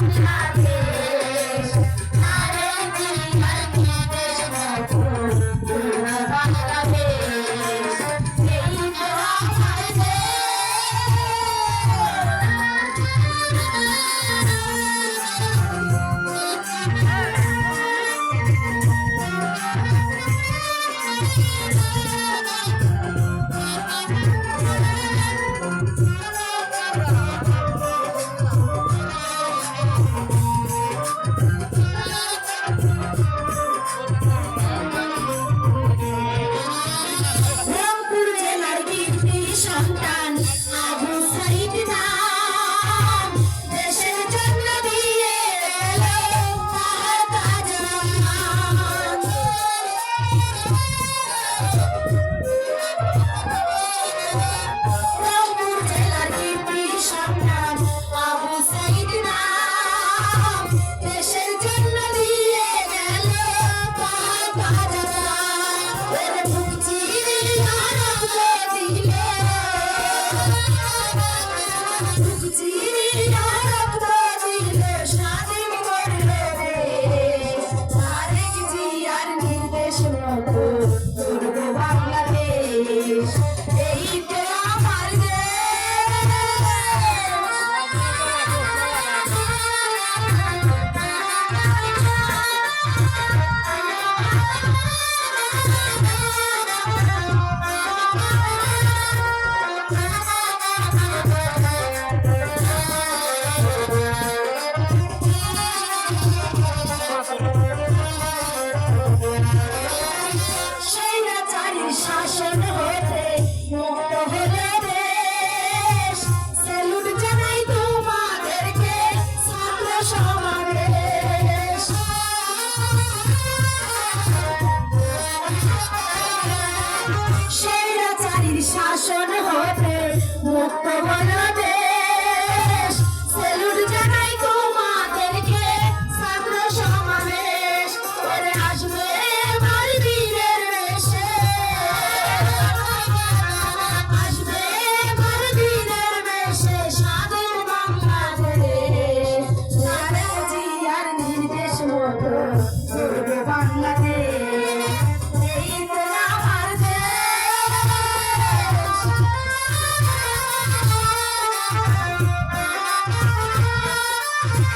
ングマーチ শাসন হতে মুক্ত হলো দেশ। সেলুট জানাই তোমাদেরকে, ছাত্র সমাবেশ। স্বৈরাচারীর শাসন হতে মুক্ত হলো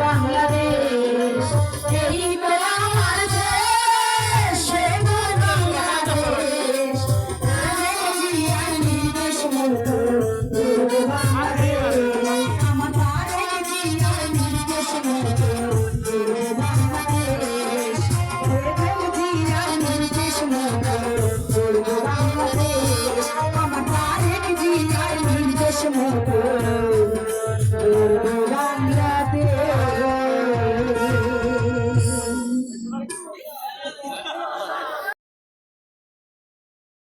বাংলাদেশ। 그대.